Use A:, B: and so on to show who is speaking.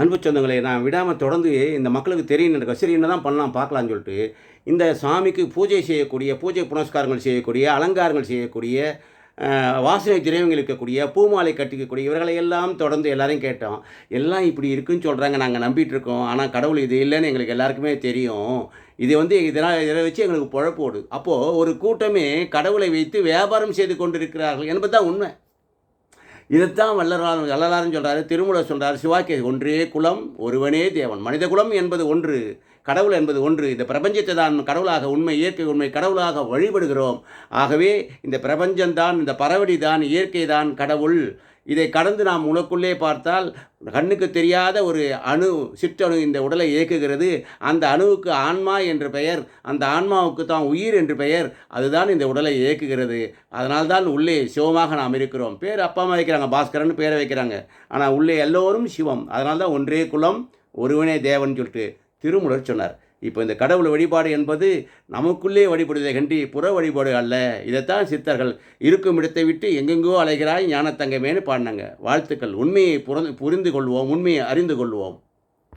A: அன்பு சொந்தங்களை நான் விடாமல் தொடர்ந்து இந்த மக்களுக்கு தெரியும் எனக்கு சரி என்ன தான் பண்ணலாம் பார்க்கலான்னு சொல்லிட்டு இந்த சாமிக்கு பூஜை செய்யக்கூடிய பூஜை புனஸ்காரங்கள் செய்யக்கூடிய அலங்காரங்கள் செய்யக்கூடிய வாசனை திரவியங்கள் இருக்கக்கூடிய பூமாலை கட்டிக்கக்கூடிய இவர்களை எல்லாம் தொடர்ந்து எல்லாரையும் கேட்டோம். எல்லாம் இப்படி இருக்குன்னு சொல்கிறாங்க நாங்கள் நம்பிட்டு இருக்கோம். ஆனால் கடவுள் இது இல்லைன்னு எங்களுக்கு எல்லாருக்குமே தெரியும். இது வந்து இதனால் இதை வச்சு எங்களுக்கு பொழப்பு ஓடுது. அப்போது ஒரு கூட்டமே கடவுளை வைத்து வியாபாரம் செய்து கொண்டிருக்கிறார்கள் என்பது தான் உண்மை. இதைத்தான் வல்லரார் வள்ளலாரும் சொல்கிறாரு திருமூலர் சொல்கிறார் சிவாக்கிய ஒன்றே குலம் ஒருவனே தேவன். மனித குலம் என்பது ஒன்று கடவுள் என்பது ஒன்று. இந்த பிரபஞ்சத்தை தான் கடவுளாக உண்மை இயற்கை உண்மை கடவுளாக வழிபடுகிறோம். ஆகவே இந்த பிரபஞ்சம்தான் இந்த பறவடி தான் இயற்கை தான் கடவுள். இதை கடந்து நாம் உனக்குள்ளே பார்த்தால் கண்ணுக்கு தெரியாத ஒரு அணு சிற்றணு இந்த உடலை இயக்குகிறது. அந்த அணுவுக்கு ஆன்மா என்று பெயர் அந்த ஆன்மாவுக்கு தான் உயிர் என்று பெயர் அதுதான் இந்த உடலை இயக்குகிறது. அதனால்தான் உள்ளே சிவமாக நாம் இருக்கிறோம். பேர் அப்பா அம்மா வைக்கிறாங்க பாஸ்கரன் பேரை வைக்கிறாங்க. ஆனால் உள்ளே எல்லோரும் சிவம். அதனால்தான் ஒன்றே குலம் ஒருவனே தேவன் சொல்லிட்டு திருமுலர் சொன்னார். இப்போ இந்த கடவுள் வழிபாடு என்பது நமக்குள்ளே வழிபடுவதை கண்டி புற வழிபாடு அல்ல. இதைத்தான் சித்தர்கள் இருக்கும் இடத்தை விட்டு எங்கெங்கோ அலைகிறாய் ஞானத்தங்கமேன்னு பாடினாங்க. வாழ்த்துக்கள். உண்மையை புரிந்து கொள்வோம் உண்மையை அறிந்து கொள்வோம்.